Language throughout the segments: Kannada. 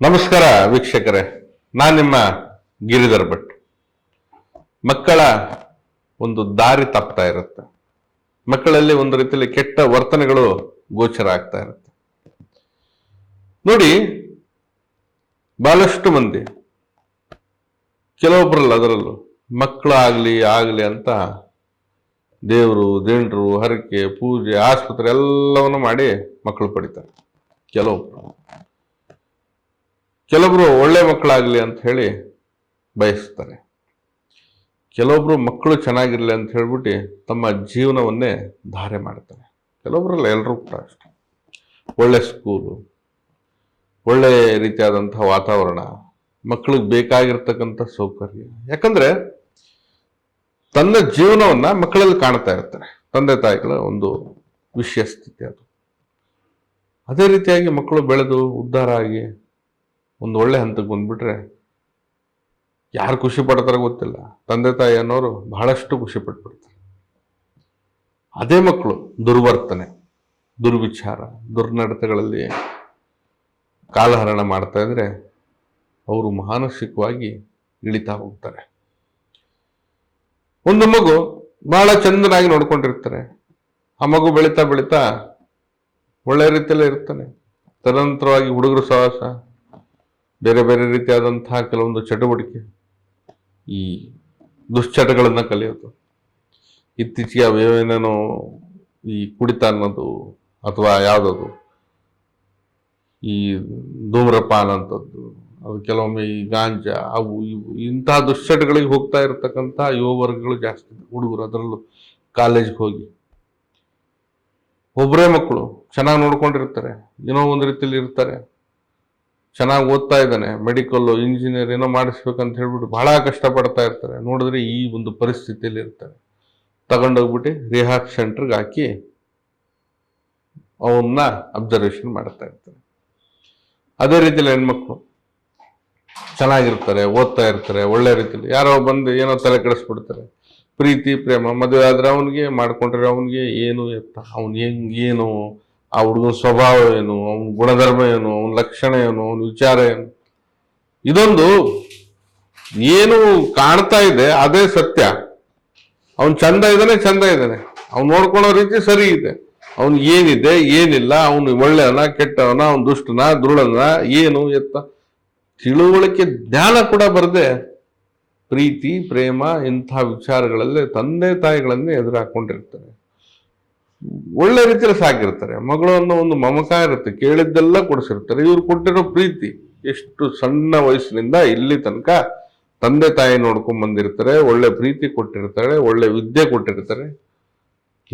ನಮಸ್ಕಾರ ವೀಕ್ಷಕರೇ ನಾನು ನಿಮ್ಮ ಗಿರಿಧರ್ ಭಟ್. ಮಕ್ಕಳ ಒಂದು ದಾರಿ ತಪ್ತಾ ಇರುತ್ತೆ. ಮಕ್ಕಳಲ್ಲಿ ಒಂದು ರೀತಿಯಲ್ಲಿ ಕೆಟ್ಟ ವರ್ತನೆಗಳು ಗೋಚರ ಆಗ್ತಾ ಇರುತ್ತೆ. ನೋಡಿ, ಬಹಳಷ್ಟು ಮಂದಿ ಕೆಲವೊಬ್ಬರಲ್ಲ ಅದರಲ್ಲೂ ಮಕ್ಕಳಾಗಲಿ ಆಗಲಿ ಅಂತ ದೇವರು ದೇಂಡ್ರು ಹರಕೆ, ಪೂಜೆ, ಆಸ್ಪತ್ರೆ ಎಲ್ಲವನ್ನು ಮಾಡಿ ಮಕ್ಕಳು ಪಡಿತಾರೆ. ಕೆಲವೊಬ್ರು. ಕೆಲವೊಬ್ರು ಒಳ್ಳೆ ಮಕ್ಕಳಾಗಲಿ ಅಂತ ಹೇಳಿ ಬಯಸ್ತಾರೆ. ಕೆಲವೊಬ್ಬರು ಮಕ್ಕಳು ಚೆನ್ನಾಗಿರಲಿ ಅಂತ ಹೇಳ್ಬಿಟ್ಟು ತಮ್ಮ ಜೀವನವನ್ನೇ ಧಾರೆ ಮಾಡ್ತಾರೆ. ಕೆಲವೊಬ್ಬರಲ್ಲಿ ಎಲ್ಲರೂ ಕೂಡ ಅಷ್ಟೆ. ಒಳ್ಳೆ ಸ್ಕೂಲು, ಒಳ್ಳೆ ರೀತಿಯಾದಂಥ ವಾತಾವರಣ ಮಕ್ಕಳಿಗೆ ಬೇಕಾಗಿರ್ತಕ್ಕಂಥ ಸೌಕರ್ಯ. ಯಾಕಂದರೆ ತನ್ನ ಜೀವನವನ್ನು ಮಕ್ಕಳಲ್ಲಿ ಕಾಣ್ತಾ ಇರ್ತಾರೆ. ತಂದೆ ತಾಯಿಗಳ ಒಂದು ವಿಷಯ ಸ್ಥಿತಿ ಅದು. ಅದೇ ರೀತಿಯಾಗಿ ಮಕ್ಕಳು ಬೆಳೆದು ಉದ್ಧಾರ ಆಗಿ ಒಂದು ಒಳ್ಳೆ ಹಂತಕ್ಕೆ ಬಂದ್ಬಿಟ್ರೆ ಯಾರು ಖುಷಿ ಪಡ್ತಾರೋ ಗೊತ್ತಿಲ್ಲ. ತಂದೆ ತಾಯಿ ಅನ್ನೋರು ಬಹಳಷ್ಟು ಖುಷಿ ಪಟ್ಬಿಡ್ತಾರೆ. ಅದೇ ಮಕ್ಕಳು ದುರ್ವರ್ತನೆ, ದುರ್ವಿಚಾರ, ದುರ್ನಡತೆಗಳಲ್ಲಿ ಕಾಲಹರಣ ಮಾಡ್ತಾ ಇದ್ರೆ ಅವರು ಮಾನಸಿಕವಾಗಿ ಇಳಿತಾ ಹೋಗ್ತಾರೆ. ಒಂದು ಮಗು ಬಹಳ ಚಂದನಾಗಿ ನೋಡ್ಕೊಂಡಿರ್ತಾರೆ. ಆ ಮಗು ಬೆಳೀತಾ ಬೆಳೀತಾ ಒಳ್ಳೆ ರೀತಿಯಲ್ಲೇ ಇರ್ತಾನೆ. ತದನಂತರವಾಗಿ ಹುಡುಗರು ಸಹವಾಸ ಬೇರೆ ಬೇರೆ ರೀತಿಯಾದಂತಹ ಕೆಲವೊಂದು ಚಟುವಟಿಕೆ ಈ ದುಶ್ಚಟಗಳನ್ನು ಕಲಿಯೋದು. ಇತ್ತೀಚೆಗೆ ಅವೇನೇನೋ ಈ ಕುಡಿತ ಅನ್ನೋದು ಅಥವಾ ಯಾವುದದು, ಈ ಧೂಮ್ರಪಾನ ಅಂಥದ್ದು ಅದು ಕೆಲವೊಮ್ಮೆ ಈ ಗಾಂಜಾ, ಅವು ಇವು, ಇಂತಹ ದುಶ್ಚಟಗಳಿಗೆ ಹೋಗ್ತಾ ಇರತಕ್ಕಂಥ ಯುವ ವರ್ಗಗಳು ಜಾಸ್ತಿ. ಹುಡುಗರು ಅದರಲ್ಲೂ ಕಾಲೇಜ್ಗೆ ಹೋಗಿ. ಒಬ್ಬರೇ ಮಕ್ಕಳು ಚೆನ್ನಾಗಿ ನೋಡ್ಕೊಂಡಿರ್ತಾರೆ, ಏನೋ ಒಂದು ರೀತಿಯಲ್ಲಿ ಇರ್ತಾರೆ. ಚೆನ್ನಾಗಿ ಓದ್ತಾ ಇದ್ದಾನೆ ಮೆಡಿಕಲ್ ಇಂಜಿನಿಯರ್ ಏನೋ ಮಾಡಿಸ್ಬೇಕಂತ ಹೇಳ್ಬಿಟ್ಟು ಬಹಳ ಕಷ್ಟಪಡ್ತಾ ಇರ್ತಾರೆ. ನೋಡಿದ್ರೆ ಈ ಒಂದು ಪರಿಸ್ಥಿತಿಯಲ್ಲಿ ಇರ್ತಾರೆ. ತಗೊಂಡೋಗ್ಬಿಟ್ಟು ರಿಹಾಬ್ ಸೆಂಟರ್ಗೆ ಹಾಕಿ ಅವನ್ನ ಅಬ್ಸರ್ವೇಷನ್ ಮಾಡ್ತಾ ಇರ್ತಾರೆ. ಅದೇ ರೀತಿಯಲ್ಲಿ ಹೆಣ್ಮಕ್ಳು ಚೆನ್ನಾಗಿರ್ತಾರೆ, ಓದ್ತಾ ಇರ್ತಾರೆ, ಒಳ್ಳೆ ರೀತಿಯಲ್ಲಿ ಯಾರೋ ಬಂದು ಏನೋ ತಲೆ ಕೆಡಿಸ್ಬಿಡ್ತಾರೆ. ಪ್ರೀತಿ, ಪ್ರೇಮ, ಮದುವೆ ಆದರೆ ಅವನಿಗೆ, ಮಾಡ್ಕೊಂಡ್ರೆ ಅವನಿಗೆ ಏನು ಎತ್ತ? ಅವನು ಹೆಂಗೇನು ಆ ಹುಡುಗನ ಸ್ವಭಾವ ಏನು, ಅವನ ಗುಣಧರ್ಮ ಏನು, ಅವನ ಲಕ್ಷಣ ಏನು, ಅವನ ವಿಚಾರ ಏನು? ಇದೊಂದು ಏನು ಕಾಣ್ತಾ ಇದೆ, ಅದೇ ಸತ್ಯ. ಅವನು ಚಂದ ಇದ್ದಾನೆ ಚಂದ ಇದ್ದಾನೆ. ಅವ್ನು ನೋಡ್ಕೊಳ್ಳೋ ರೀತಿ ಸರಿ ಇದೆ. ಅವನು ಏನಿದೆ, ಏನಿಲ್ಲ, ಅವನು ಒಳ್ಳೆಯವನ, ಕೆಟ್ಟವನ, ಅವನ್ ದುಷ್ಟನ ದೃಢನ ಏನು ಎತ್ತ? ತಿಳುವಳಿಕೆ ಜ್ಞಾನ ಕೂಡ ಬರದೆ, ಪ್ರೀತಿ, ಪ್ರೇಮ ಇಂಥ ವಿಚಾರಗಳಲ್ಲೇ ತಂದೆ ತಾಯಿಗಳನ್ನೇ ಎದುರು ಹಾಕೊಂಡಿರ್ತಾರೆ ಒಳ್ಳೆ ರೀತಿಯಲ್ಲಿ ಸಾಕಿರ್ತಾರೆ ಮಗಳು ಅನ್ನೋ ಒಂದು ಮಮಕಾರ ಇರುತ್ತೆ, ಕೇಳಿದ್ದೆಲ್ಲ ಕೊಡಿಸಿರ್ತಾರೆ ಇವ್ರು ಕೊಟ್ಟಿರೋ ಪ್ರೀತಿ ಎಷ್ಟು ಸಣ್ಣ ವಯಸ್ಸಿನಿಂದ ಇಲ್ಲಿ ತನಕ ತಂದೆ ತಾಯಿ ನೋಡ್ಕೊಂಡ್ ಬಂದಿರ್ತಾರೆ, ಒಳ್ಳೆ ಪ್ರೀತಿ ಕೊಟ್ಟಿರ್ತಾರೆ, ಒಳ್ಳೆ ವಿದ್ಯೆ ಕೊಟ್ಟಿರ್ತಾರೆ.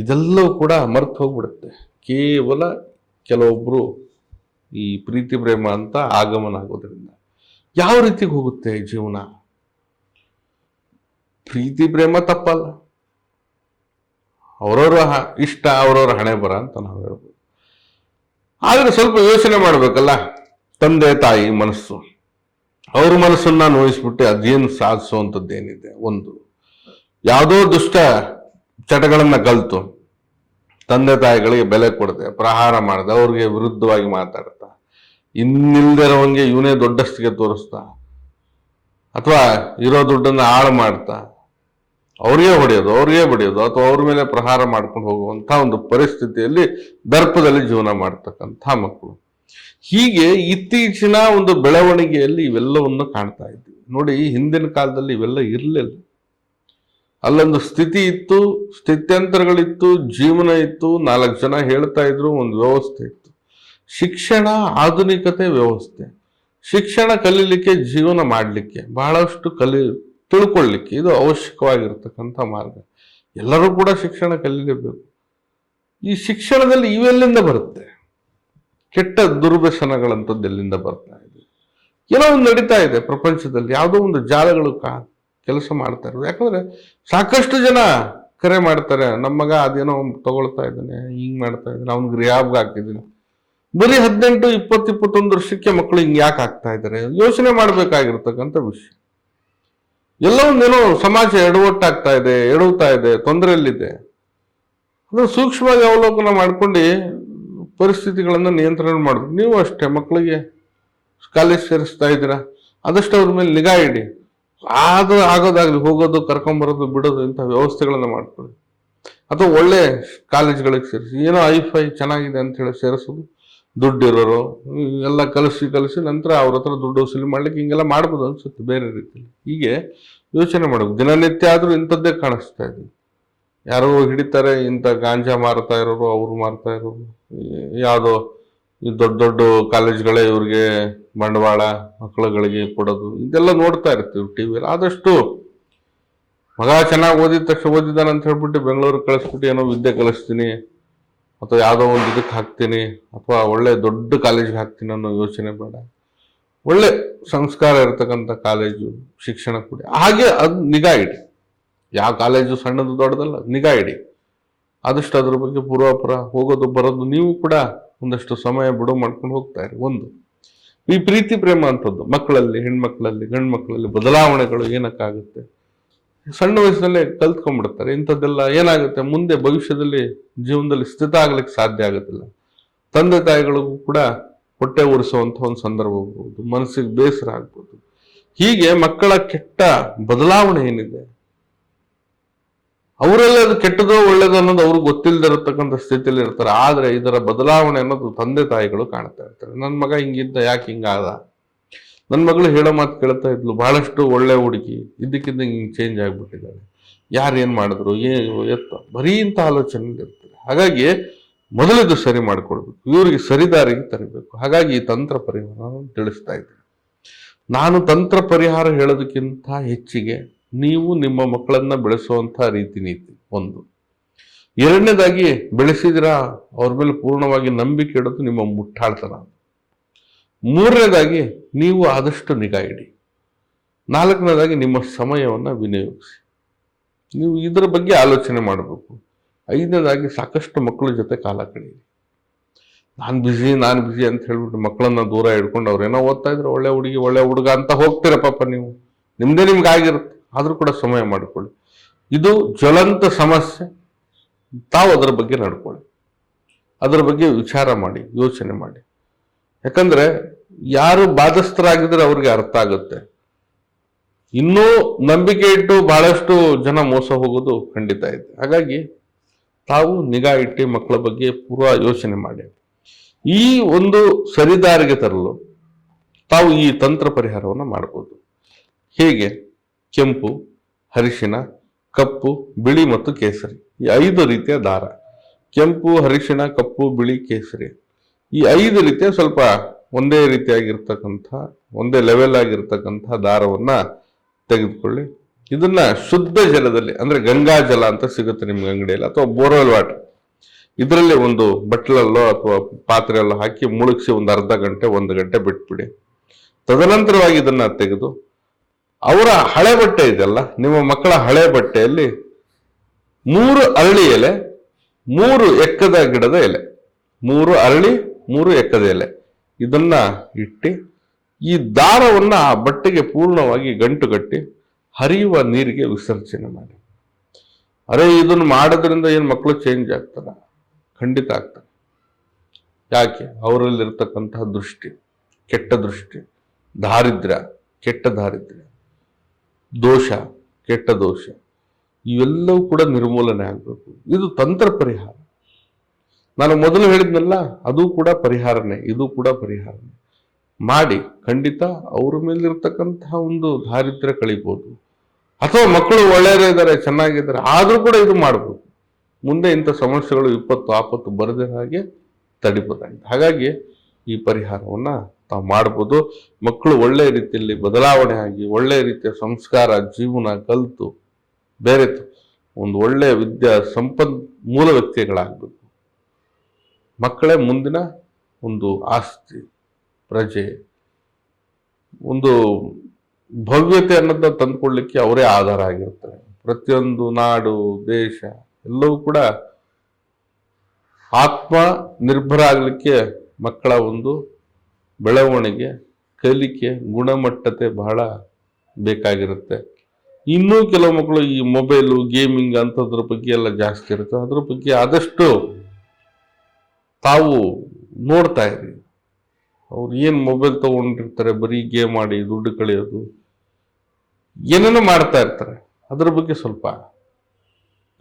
ಇದೆಲ್ಲವೂ ಕೂಡ ಮರ್ತು ಹೋಗ್ಬಿಡುತ್ತೆ. ಕೇವಲ ಕೆಲವೊಬ್ರು ಈ ಪ್ರೀತಿ ಪ್ರೇಮ ಅಂತ ಆಗಮನ ಆಗೋದ್ರಿಂದ. ಯಾವ ರೀತಿಗೆ ಹೋಗುತ್ತೆ ಜೀವನ? ಪ್ರೀತಿ ಪ್ರೇಮ ತಪ್ಪಲ್ಲ. ಅವರವರ ಇಷ್ಟ, ಅವರವರ ಹಣೆ ಬರ ಅಂತ ನಾವು ಹೇಳ್ಬೋದು. ಆದರೆ ಸ್ವಲ್ಪ ಯೋಚನೆ ಮಾಡಬೇಕಲ್ಲ, ತಂದೆ, ತಾಯಿ ಮನಸ್ಸು. ಅವ್ರ ಮನಸ್ಸನ್ನ ನೋಯಿಸ್ಬಿಟ್ಟು ಅದೇನು ಸಾಧಿಸುವಂಥದ್ದೇನಿದೆ? ಒಂದು. ಯಾವುದೋ ದುಷ್ಟ ಚಟಗಳನ್ನ ಕಲಿತು, ತಂದೆ, ತಾಯಿಗಳಿಗೆ ಬೆಲೆ ಕೊಡದೆ, ಪ್ರಹಾರ ಮಾಡದೆ, ಅವ್ರಿಗೆ ವಿರುದ್ಧವಾಗಿ ಮಾತಾಡ್ತಾ ಇನ್ನಿಲ್ದಿರೋವಂಗೆ ಇವನೇ ದೊಡ್ಡಸ್ತಿಗೆ ತೋರಿಸ್ತಾ, ಅಥವಾ ಇರೋ ದುಡ್ಡನ್ನ ಹಾಳು ಮಾಡ್ತಾ ಅವ್ರಿಗೆ ಹೊಡೆಯೋದು, ಅವ್ರಿಗೆ ಬಡಿಯೋದು, ಅಥವಾ ಅವ್ರ ಮೇಲೆ ಪ್ರಹಾರ ಮಾಡ್ಕೊಂಡು ಹೋಗುವಂತ ಒಂದು ಪರಿಸ್ಥಿತಿಯಲ್ಲಿ ದರ್ಪದಲ್ಲಿ ಜೀವನ ಮಾಡ್ತಕ್ಕಂಥ ಮಕ್ಕಳು. ಹೀಗೆ ಇತ್ತೀಚಿನ ಒಂದು ಬೆಳವಣಿಗೆಯಲ್ಲಿ ಇವೆಲ್ಲವನ್ನು ಕಾಣ್ತಾ ಇದ್ವಿ ನೋಡಿ ಹಿಂದಿನ ಕಾಲದಲ್ಲಿ ಇವೆಲ್ಲ ಇರಲಿಲ್ಲ. ಅಲ್ಲೊಂದು ಸ್ಥಿತಿ ಇತ್ತು, ಸ್ಥಿತ್ಯಂತರಗಳಿತ್ತು, ಜೀವನ ಇತ್ತು, ನಾಲ್ಕು ಜನ ಹೇಳ್ತಾ ಇದ್ರು, ಒಂದು ವ್ಯವಸ್ಥೆ ಇತ್ತು. ಶಿಕ್ಷಣ ಆಧುನಿಕತೆ ವ್ಯವಸ್ಥೆ. ಶಿಕ್ಷಣ ಕಲೀಲಿಕ್ಕೆ ಜೀವನ ಮಾಡಲಿಕ್ಕೆ ಬಹಳಷ್ಟು ಕಲಿ ತಿಳ್ಕೊಳ್ಳಿಕ್ಕೆ ಇದು ಅವಶ್ಯಕವಾಗಿರ್ತಕ್ಕಂಥ ಮಾರ್ಗ. ಎಲ್ಲರೂ ಕೂಡ ಶಿಕ್ಷಣ ಕಲಿಯಲೇಬೇಕು. ಈ ಶಿಕ್ಷಣದಲ್ಲಿ ಇವೆಲ್ಲಿಂದ ಬರುತ್ತೆ? ಕೆಟ್ಟ ದುರ್ವ್ಯಸನಗಳಂಥದ್ದು ಎಲ್ಲಿಂದ ಬರ್ತಾ ಇದೆ? ಏನೋ ಒಂದು ನಡೀತಾ ಇದೆ ಪ್ರಪಂಚದಲ್ಲಿ, ಯಾವುದೋ ಒಂದು ಜಾಲಗಳು ಕಾ, ಕೆಲಸ ಮಾಡ್ತಾ ಇರೋದು. ಯಾಕಂದ್ರೆ ಸಾಕಷ್ಟು ಜನ ಕರೆ ಮಾಡ್ತಾರೆ, ನಮ್ಮ ಮಗ ಅದೇನೋ ತಗೊಳ್ತಾ ಇದ್ದಾನೆ, ಹಿಂಗೆ ಮಾಡ್ತಾ ಇದ್ದಾನೆ, ಅವ್ನಿಗೆ ರಿಯಾಬ್ಗೆ ಹಾಕಿದ್ದೀನಿ ಬರೀ ಹದಿನೆಂಟು, ಇಪ್ಪತ್ತು, ಇಪ್ಪತ್ತೊಂದು ವರ್ಷಕ್ಕೆ ಮಕ್ಕಳು ಹಿಂಗೆ ಯಾಕೆ ಆಗ್ತಾ ಇದ್ದಾರೆ. ಯೋಚನೆ ಮಾಡ್ಬೇಕಾಗಿರ್ತಕ್ಕಂಥ ವಿಷಯ. ಎಲ್ಲೋ ಒಂದೇನೋ ಸಮಾಜ ಎಡವಟ್ಟಾಗ್ತಾ ಇದೆ ಎಡವುತ್ತಾ ಇದೆ, ತೊಂದರೆಯಲ್ಲಿದೆ. ಅದನ್ನು ಸೂಕ್ಷ್ಮವಾಗಿ ಅವಲೋಕನ ಮಾಡ್ಕೊಂಡು ಪರಿಸ್ಥಿತಿಗಳನ್ನು ನಿಯಂತ್ರಣ ಮಾಡಬೇಕು. ನೀವು ಅಷ್ಟೇ ಮಕ್ಕಳಿಗೆ ಕಾಲೇಜ್ ಸೇರಿಸ್ತಾ ಇದ್ದೀರಾ? ಆದಷ್ಟು ಅವ್ರ ಮೇಲೆ ನಿಗಾ ಇಡಿ. ಆದ ಆಗೋದಾಗ್ಲಿ ಹೋಗೋದು, ಕರ್ಕೊಂಬರೋದು, ಬಿಡೋದು ಇಂಥ ವ್ಯವಸ್ಥೆಗಳನ್ನು ಮಾಡ್ಕೊಳ್ಳಿ. ಅಥವಾ ಒಳ್ಳೆ ಕಾಲೇಜ್ಗಳಿಗೆ ಸೇರಿಸಿ. ಏನೋ ಐಫೈ ಚೆನ್ನಾಗಿದೆ ಅಂತ ಹೇಳಿ ಸೇರಿಸೋದು. ದುಡ್ಡು ಇರೋರು ಎಲ್ಲ ಕಲಿಸಿ ಕಲಿಸಿ ನಂತರ ಅವ್ರ ಹತ್ರ ದುಡ್ಡು ವಸೂಲಿ ಮಾಡ್ಲಿಕ್ಕೆ ಹಿಂಗೆಲ್ಲ ಮಾಡ್ಬೋದು ಅನ್ಸುತ್ತೆ ಬೇರೆ ರೀತಿಯಲ್ಲಿ. ಹೀಗೆ ಯೋಚನೆ ಮಾಡಬೇಕು. ದಿನನಿತ್ಯ ಆದ್ರೂ ಇಂಥದ್ದೇ ಕಾಣಿಸ್ತಾ ಇದೆ. ಯಾರೋ ಹಿಡಿತಾರೆ, ಇಂಥ ಗಾಂಜಾ ಮಾರ್ತಾ ಇರೋರು, ಅವರು ಮಾರ್ತಾ ಇರೋರು. ಯಾವುದೋ ದೊಡ್ಡ ದೊಡ್ಡ ಕಾಲೇಜ್ಗಳೇ ಇವ್ರಿಗೆ ಬಂಡವಾಳ, ಮಕ್ಕಳುಗಳಿಗೆ ಕೊಡೋದು, ಇದೆಲ್ಲ ನೋಡ್ತಾ ಇರ್ತೀವಿ ಟಿ ವಿಲಿ ಆದಷ್ಟು ಮಗ ಚೆನ್ನಾಗಿ ಓದಿದ ತಕ್ಷಣ ಓದಿದ್ದಾನೆ ಅಂತ ಹೇಳ್ಬಿಟ್ಟು ಬೆಂಗಳೂರಿಗೆ ಕಳಿಸ್ಬಿಟ್ಟು ಏನೋ ವಿದ್ಯೆ ಕಲಿಸ್ತೀನಿ ಅಥವಾ ಯಾವುದೋ ಒಂದು ಇದಕ್ಕೆ ಹಾಕ್ತೀನಿ ಅಥವಾ ಒಳ್ಳೆ ದೊಡ್ಡ ಕಾಲೇಜ್ಗೆ ಹಾಕ್ತೀನಿ ಅನ್ನೋ ಯೋಚನೆ ಬೇಡ. ಒಳ್ಳೆ ಸಂಸ್ಕಾರ ಇರತಕ್ಕಂಥ ಕಾಲೇಜು, ಶಿಕ್ಷಣ ಕೊಡಿ. ಹಾಗೆ ಅದು ನಿಗಾ ಇಡಿ. ಯಾವ ಕಾಲೇಜು ಸಣ್ಣದು ದೊಡ್ಡದಲ್ಲ, ನಿಗಾ ಇಡಿ. ಆದಷ್ಟು ಅದ್ರ ಬಗ್ಗೆ ಪೂರ್ವಾಪರ ಹೋಗೋದು ಬರೋದು ನೀವು ಕೂಡ ಒಂದಷ್ಟು ಸಮಯ ಬಿಡು ಮಾಡ್ಕೊಂಡು ಹೋಗ್ತಾ ಇರಿ. ಒಂದು, ಈ ಪ್ರೀತಿ ಪ್ರೇಮ ಅಂತದ್ದು ಮಕ್ಕಳಲ್ಲಿ, ಹೆಣ್ಮಕ್ಳಲ್ಲಿ ಗಂಡು ಮಕ್ಕಳಲ್ಲಿ ಬದಲಾವಣೆಗಳು ಏನಕ್ಕಾಗುತ್ತೆ? ಸಣ್ಣ ವಯಸ್ಸಿನಲ್ಲೇ ಕಲ್ತ್ಕೊಂಡ್ಬಿಡ್ತಾರೆ. ಇಂಥದ್ದೆಲ್ಲ ಏನಾಗುತ್ತೆ? ಮುಂದೆ ಭವಿಷ್ಯದಲ್ಲಿ ಜೀವನದಲ್ಲಿ ಸ್ಥಿತ ಆಗ್ಲಿಕ್ಕೆ ಸಾಧ್ಯ ಆಗೋದಿಲ್ಲ ತಂದೆ ತಾಯಿಗಳಿಗೂ ಕೂಡ ಹೊಟ್ಟೆ ಉರಿಸುವಂತ ಒಂದು ಸಂದರ್ಭ ಹೋಗ್ಬೋದು ಮನಸ್ಸಿಗೆ ಬೇಸರ ಆಗ್ಬೋದು. ಹೀಗೆ ಮಕ್ಕಳ ಕೆಟ್ಟ ಬದಲಾವಣೆ ಏನಿದೆ? ಅವರೆಲ್ಲ ಅದು ಕೆಟ್ಟದೋ ಒಳ್ಳೇದೋ ಅನ್ನೋದು ಅವ್ರಿಗೆ ಗೊತ್ತಿಲ್ಲದಿರತಕ್ಕಂಥ ಸ್ಥಿತಿಯಲ್ಲಿ ಇರ್ತಾರೆ ಆದರೆ ಇದರ ಬದಲಾವಣೆ ಅನ್ನೋದು ತಂದೆ ತಾಯಿಗಳು ಕಾಣ್ತಾ ಇರ್ತಾರೆ. ನನ್ನ ಮಗ ಹಿಂಗಿದ್ದ, ಯಾಕೆ ಹಿಂಗಾದ? ನನ್ನ ಮಗಳು ಹೇಳೋ ಮಾತು ಕೇಳ್ತಾ ಇದ್ಲು, ಬಹಳಷ್ಟು ಒಳ್ಳೆ ಹುಡುಗಿ. ಇದ್ದಕ್ಕಿದ್ದ ಹಿಂಗೆ ಚೇಂಜ್ ಆಗಿಬಿಟ್ಟಿದ್ದಾಳೆ. ಯಾರು ಏನು ಮಾಡಿದ್ರು ಏನು ಎತ್ತ, ಬರೀ ಇಂಥ ಆಲೋಚನೆ ಇರ್ತಾರೆ. ಹಾಗಾಗಿ ಮೊದಲಿದು ಸರಿ ಮಾಡಿಕೊಡ್ಬೇಕು, ಇವರಿಗೆ ಸರಿದಾರಿಗೆ ತರಬೇಕು. ಹಾಗಾಗಿ ಈ ತಂತ್ರ ಪರಿಹಾರ ತಿಳಿಸ್ತಾ ಇದ್ದೀನಿ. ನಾನು ತಂತ್ರ ಪರಿಹಾರ ಹೇಳೋದಕ್ಕಿಂತ ಹೆಚ್ಚಿಗೆ ನೀವು ನಿಮ್ಮ ಮಕ್ಕಳನ್ನು ಬೆಳೆಸುವಂಥ ರೀತಿ ನೀತಿ ಒಂದು. ಎರಡನೇದಾಗಿ, ಬೆಳೆಸಿದಿರಾ, ಅವ್ರ ಮೇಲೆ ಪೂರ್ಣವಾಗಿ ನಂಬಿಕೆ ಇಡೋದು ನಿಮ್ಮ ಮುಟ್ಟಾಳ್ತನ ಮೂರನೇದಾಗಿ ನೀವು ಆದಷ್ಟು ನಿಗಾ ಇಡಿ. ನಾಲ್ಕನೇದಾಗಿ ನಿಮ್ಮ ಸಮಯವನ್ನು ವಿನಿಯೋಗಿಸಿ. ನೀವು ಇದರ ಬಗ್ಗೆ ಆಲೋಚನೆ ಮಾಡಬೇಕು. ಐದನೇದಾಗಿ ಸಾಕಷ್ಟು ಮಕ್ಕಳ ಜೊತೆ ಕಾಲ ಕಳೆಯಿರಿ. ನಾನು ಬ್ಯುಸಿ ನಾನು ಬ್ಯುಸಿ ಅಂತ ಹೇಳ್ಬಿಟ್ಟು ಮಕ್ಕಳನ್ನ ದೂರ ಅವ್ರು ಏನೋ ಓದ್ತಾ ಇದ್ರೆ, ಒಳ್ಳೆ ಹುಡುಗಿ, ಒಳ್ಳೆ ಹುಡುಗ ಅಂತ ಹೋಗ್ತೀರ ಪಾಪ ನೀವು. ನಿಮ್ಮದೇ ನಿಮ್ಗೆ ಆಗಿರುತ್ತೆ. ಆದರೂ ಕೂಡ ಸಮಯ ಮಾಡಿಕೊಳ್ಳಿ. ಇದು ಜ್ವಲಂತ ಸಮಸ್ಯೆ. ತಾವು ಅದರ ಬಗ್ಗೆ ನಡ್ಕೊಳ್ಳಿ. ಅದರ ಬಗ್ಗೆ ವಿಚಾರ ಮಾಡಿ, ಯೋಚನೆ ಮಾಡಿ. ಯಾಕಂದ್ರೆ ಯಾರು ಬಾಧಸ್ಥರಾಗಿದ್ರೆ ಅವ್ರಿಗೆ ಅರ್ಥ ಆಗುತ್ತೆ. ಇನ್ನೂ ನಂಬಿಕೆ ಇಟ್ಟು ಬಹಳಷ್ಟು ಜನ ಮೋಸ ಹೋಗೋದು ಖಂಡಿತ ಇದೆ. ಹಾಗಾಗಿ ತಾವು ನಿಗಾ ಇಟ್ಟು ಮಕ್ಕಳ ಬಗ್ಗೆ ಪೂರ್ವ ಯೋಚನೆ ಮಾಡಿ. ಈ ಒಂದು ಸರಿದಾರಿಗೆ ತರಲು ತಾವು ಈ ತಂತ್ರ ಪರಿಹಾರವನ್ನು ಮಾಡಬಹುದು ಹೇಗೆ? ಕೆಂಪು ಹರಿಶಿನ ಕಪ್ಪು, ಬಿಳಿ ಮತ್ತು ಕೇಸರಿ. ಈ ಐದು ರೀತಿಯ ದಾರ. ಕೆಂಪು ಹರಿಶಿನ ಕಪ್ಪು, ಬಿಳಿ, ಕೇಸರಿ. ಈ ಐದು ರೀತಿಯ ಸ್ವಲ್ಪ ಒಂದೇ ರೀತಿಯಾಗಿರ್ತಕ್ಕಂಥ, ಒಂದೇ ಲೆವೆಲ್ ಆಗಿರ್ತಕ್ಕಂಥ ದಾರವನ್ನು ತೆಗೆದುಕೊಳ್ಳಿ. ಇದನ್ನ ಶುದ್ಧ ಜಲದಲ್ಲಿ, ಅಂದ್ರೆ ಗಂಗಾ ಜಲ ಅಂತ ಸಿಗುತ್ತೆ ನಿಮ್ಗೆ ಅಂಗಡಿಯಲ್ಲಿ, ಅಥವಾ ಬೋರ್ವೆಲ್ ವಾಟರ್. ಇದರಲ್ಲಿ ಒಂದು ಬಟ್ಲಲ್ಲೋ ಅಥವಾ ಪಾತ್ರೆಯಲ್ಲೋ ಹಾಕಿ ಮುಳುಗಿಸಿ ಒಂದು ಅರ್ಧ ಗಂಟೆ, ಒಂದು ಗಂಟೆ ಬಿಟ್ಬಿಡಿ. ತದನಂತರವಾಗಿ ಇದನ್ನ ತೆಗೆದು, ಅವರ ಹಳೆ ಬಟ್ಟೆ ಇದೆಯಲ್ಲ, ನಿಮ್ಮ ಮಕ್ಕಳ ಹಳೆ ಬಟ್ಟೆಯಲ್ಲಿ ಮೂರು ಅರಳಿ ಎಲೆ, ಮೂರು ಎಕ್ಕದ ಗಿಡದ ಎಲೆ. ಮೂರು ಅರಳಿ ಮೂರು ಎಕ್ಕದ ಎಲೆ ಇದನ್ನ ಇಟ್ಟು ಈ ದಾರವನ್ನ ಆ ಬಟ್ಟೆಗೆ ಪೂರ್ಣವಾಗಿ ಗಂಟು ಕಟ್ಟಿ ಹರಿಯುವ ನೀರಿಗೆ ವಿಸರ್ಜನೆ ಮಾಡಿ. ಅರೆ, ಇದನ್ನು ಮಾಡೋದ್ರಿಂದ ಏನು ಮಕ್ಕಳು ಚೇಂಜ್ ಆಗ್ತಾರ? ಖಂಡಿತ ಆಗ್ತಾರೆ. ಯಾಕೆ? ಅವರಲ್ಲಿರ್ತಕ್ಕಂತಹ ದೃಷ್ಟಿ, ಕೆಟ್ಟ ದೃಷ್ಟಿ, ದಾರಿದ್ರ್ಯ, ಕೆಟ್ಟ ದಾರಿದ್ರ್ಯ, ದೋಷ, ಕೆಟ್ಟ ದೋಷ, ಇವೆಲ್ಲವೂ ಕೂಡ ನಿರ್ಮೂಲನೆ ಆಗಬೇಕು. ಇದು ತಂತ್ರ ಪರಿಹಾರ. ನಾನು ಮೊದಲು ಹೇಳಿದ್ನಲ್ಲ, ಅದು ಕೂಡ ಪರಿಹಾರನೇ, ಇದು ಕೂಡ ಪರಿಹಾರನೇ. ಮಾಡಿ, ಖಂಡಿತ ಅವ್ರ ಮೇಲಿರ್ತಕ್ಕಂತಹ ಒಂದು ದಾರಿದ್ರ್ಯ ಕಳಿಬೋದು. ಅಥವಾ ಮಕ್ಕಳು ಒಳ್ಳೆಯದೇ ಇದ್ದಾರೆ, ಚೆನ್ನಾಗಿದ್ದಾರೆ, ಆದ್ರೂ ಕೂಡ ಇದು ಮಾಡ್ಬೋದು. ಮುಂದೆ ಇಂಥ ಸಮಸ್ಯೆಗಳು ವಿಪತ್ತು, ಆಪತ್ತು ಬರದೇ ಹಾಗೆ ತಡಿಬೋದಾಗಿದೆ. ಹಾಗಾಗಿ ಈ ಪರಿಹಾರವನ್ನ ತಾವು ಮಾಡ್ಬೋದು. ಮಕ್ಕಳು ಒಳ್ಳೆಯ ರೀತಿಯಲ್ಲಿ ಬದಲಾವಣೆ ಆಗಿ ಒಳ್ಳೆಯ ರೀತಿಯ ಸಂಸ್ಕಾರ, ಜೀವನ, ಕಲಿತು, ಬೇರೆ ಒಂದು ಒಳ್ಳೆಯ ವಿದ್ಯಾ ಸಂಪನ್ಮೂಲ ವ್ಯಕ್ತಿಗಳಾಗಬೇಕು. ಮಕ್ಕಳೇ ಮುಂದಿನ ಒಂದು ಆಸ್ತಿ, ಪ್ರಜೆ. ಒಂದು ಭವ್ಯತೆ ಅನ್ನೋದನ್ನ ತಂದುಕೊಡ್ಲಿಕ್ಕೆ ಅವರೇ ಆಧಾರ ಆಗಿರ್ತಾರೆ. ಪ್ರತಿಯೊಂದು ನಾಡು, ದೇಶ, ಎಲ್ಲವೂ ಕೂಡ ಆತ್ಮ ನಿರ್ಭರ ಆಗಲಿಕ್ಕೆ ಮಕ್ಕಳ ಒಂದು ಬೆಳವಣಿಗೆ, ಕಲಿಕೆ, ಗುಣಮಟ್ಟತೆ ಬಹಳ ಬೇಕಾಗಿರುತ್ತೆ. ಇನ್ನೂ ಕೆಲವು ಮಕ್ಕಳು ಈ ಮೊಬೈಲು, ಗೇಮಿಂಗ್ ಅಂಥದ್ರ ಬಗ್ಗೆ ಎಲ್ಲ ಜಾಸ್ತಿ ಇರುತ್ತೆ. ಅದ್ರ ಬಗ್ಗೆ ಆದಷ್ಟು ತಾವು ನೋಡ್ತಾ ಇರಿ. ಅವ್ರು ಏನು ಮೊಬೈಲ್ ತಗೊಂಡಿರ್ತಾರೆ, ಬರೀ ಗೇಮ್ ಆಡಿ, ದುಡ್ಡು ಕಳೆಯೋದು. ಏನೇನೋ ಮಾಡ್ತಾ ಇರ್ತಾರೆ. ಅದ್ರ ಬಗ್ಗೆ ಸ್ವಲ್ಪ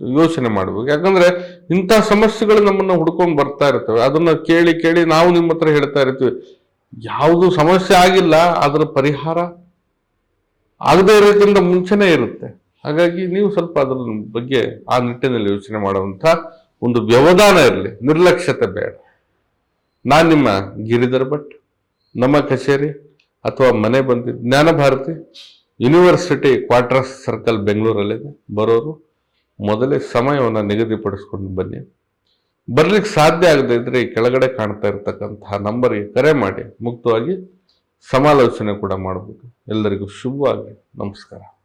ಯೋಚನೆ ಮಾಡ್ಬೇಕು. ಯಾಕಂದ್ರೆ ಇಂಥ ಸಮಸ್ಯೆಗಳು ನಮ್ಮನ್ನ ಹುಡ್ಕೊಂಡು ಬರ್ತಾ ಇರ್ತವೆ. ಅದನ್ನ ಕೇಳಿ ಕೇಳಿ ನಾವು ನಿಮ್ಮ ಹತ್ರ ಹೇಳ್ತಾ ಇರ್ತೀವಿ. ಯಾವುದು ಸಮಸ್ಯೆ ಆಗಿಲ್ಲ ಅದರ ಪರಿಹಾರ ಆಗದೇ ಇರೋದ್ರಿಂದ ಮುಂಚೆನೇ ಇರುತ್ತೆ. ಹಾಗಾಗಿ ನೀವು ಸ್ವಲ್ಪ ಅದ್ರ ಬಗ್ಗೆ ಆ ನಿಟ್ಟಿನಲ್ಲಿ ಯೋಚನೆ ಮಾಡುವಂತ ಒಂದು ವ್ಯವಧಾನ ಇರಲಿ, ನಿರ್ಲಕ್ಷ್ಯತೆ ಬೇಡ. ನಾನು ನಿಮ್ಮ ಗಿರಿಧರ್ ಭಟ್, ನಮ್ಮ ಕಚೇರಿ ಅಥವಾ ಮನೆ ಬಂದಿದ್ದು Jnana Bharathi university quarters circle ಬೆಂಗಳೂರಲ್ಲಿದೆ. ಬರೋರು ಮೊದಲೇ ಸಮಯವನ್ನು ನಿಗದಿಪಡಿಸ್ಕೊಂಡು ಬನ್ನಿ. ಬರ್ಲಿಕ್ಕೆ ಸಾಧ್ಯ ಆಗದೆ ಇದ್ರೆ ಈ ಕೆಳಗಡೆ ಕಾಣ್ತಾ ಇರತಕ್ಕಂತಹ ನಂಬರ್ಗೆ ಕರೆ ಮಾಡಿ. ಮುಕ್ತವಾಗಿ ಸಮಾಲೋಚನೆ ಕೂಡ ಮಾಡಬಹುದು ಎಲ್ಲರಿಗೂ ಶುಭವಾಗಿ ನಮಸ್ಕಾರ.